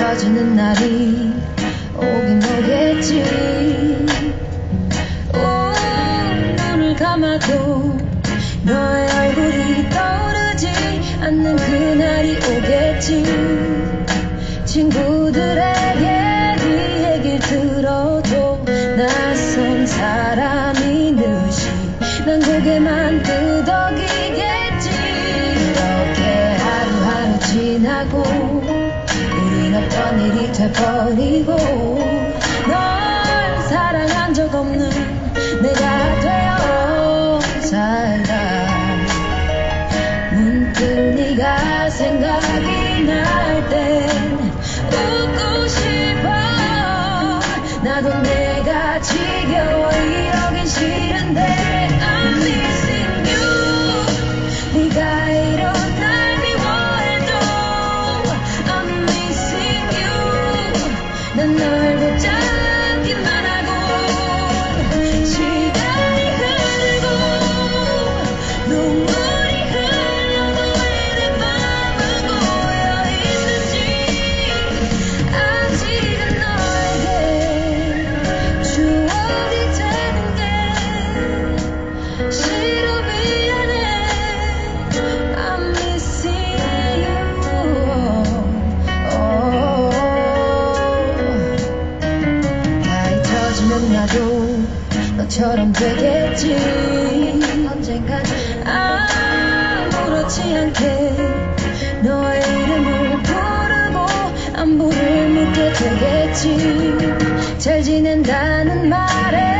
잊혀지는 날이 오긴 오겠지. 오, 눈을 감아도 너의 얼굴이 떠오르지 않는 그날이 오겠지. 친구들에게 네 얘길 들어도 낯선 사람이 느시 난 고개만 끄덕이겠지. 이렇게 하루하루 지나고 없던 일이 돼버리고 널 사랑한 적 없는 내가 되어 살다 문득 네가 생각이 날 땐 웃고 싶어. 나도 내가 지겨워 이러긴 싫은데 너처럼 되겠지. 언젠간 아무렇지 않게 너의 이름을 부르고 안부를 묻게 되겠지. 잘 지낸다는 말에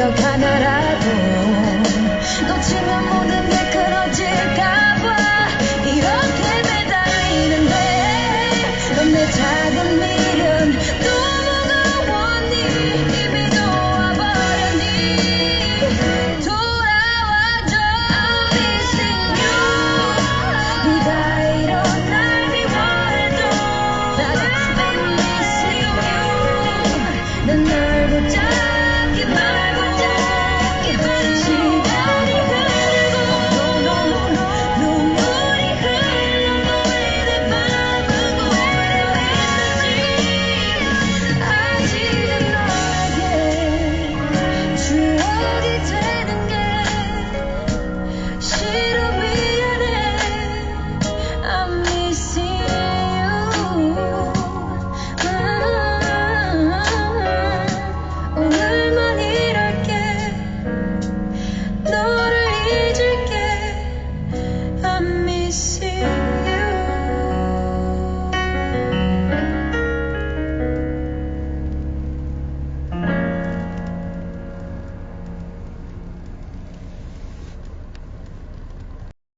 달려가더라도 놓치면 모든 게 끊어질까봐 이렇게 매달리는데 넌 내 작은 미련 또 무거웠니 이미 놓아버렸니? 돌아와줘 I'm missing you 네가 이런 날 미워해도 I've missing you 난널 붙잡